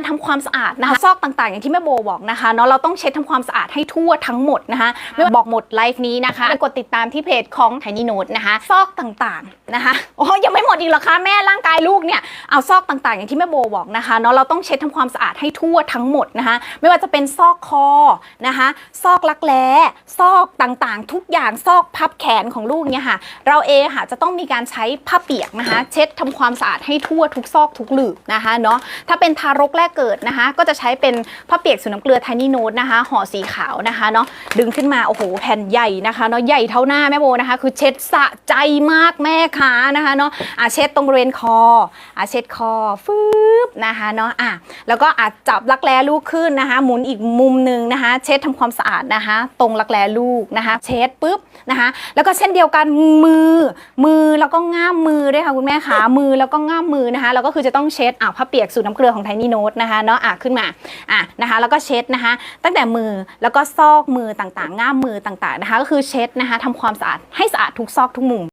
การทำความสะอาดนะคะซอกต่างๆ อย่างที่แม่โบบอกนะคะเนาะเราต้องเช็ดทำความสะอาดให้ทั่วทั้งหมดนะคะไม่ว่าบอกหมดไลฟ์นี้นะคะกดติดตามที่เพจของไนน์โน้ตนะคะ ซอกต่างๆนะคะโอ้ยังไม่ อีกเหรอคะแม่ร่างกายลูกเนี่ยเอาซอกต่างๆ อย่างที่แม่โบบอกนะคะเนาะเราต้องเช็ดทำความสะอาดให้ทั่วทั้งหมดนะคะ ไม่ว่าจะเป็นซอกคอนะคะ ซอกรักแร้ซอกต่างๆ ทุกอย่างซอกพับแขนของลูกเนี่ยค่ะ เราเองค่ะจะต้องมีการใช้ผ้าเปียกนะคะ เช็ดทำความสะอาดให้ทั่วทุกซอกทุกหลืบนะคะเนาะถ้าเป็นทารกแรกเกิดนะคะ ก็จะใช้เป็นผ้าเปียกสูตรน้ำเกลือไทนี่โนตนะคะห่อสีขาวนะคะเนาะดึงขึ้นมาโอ้โหแผ่นใหญ่นะคะเนาะใหญ่เท่าหน้าแม่โบนะคะ คือเช็ดสะใจมากแม่ค้านะคะเนาะอะเช็ดตรงบริเวณคออะเช็ดคอฟืบนะคะเนาะอะแล้วก็อาจจับรักแร้ลูกขึ้นนะคะ หมุนอีกมุมหนึ่งนะคะ เช็ดทำความสะอาดนะคะ ตรงรักแร้ลูกนะคะ เช็ดปุ๊บนะคะ แล้วก็เช่นเดียวกันมือ มือแล้วก็ง่ามมือด้วยค่ะคุณแม่ขามือแล้วก็ง่ามมือนะคะแล้วก็คือจะต้องเช็ดอะผ้าเปียกสูตรน้ำเกลือของไทนี่โน้ตนะคะเนาะอะขึ้นมาอะนะคะ แล้วก็เช็ดนะคะ ตั้งแต่มือแล้วก็ซอกมือต่างๆ ง่ามมือต่างๆนะคะ ก็คือเช็ดนะคะทำความสะอาดให้สะอาดทุกซอกทุกมุม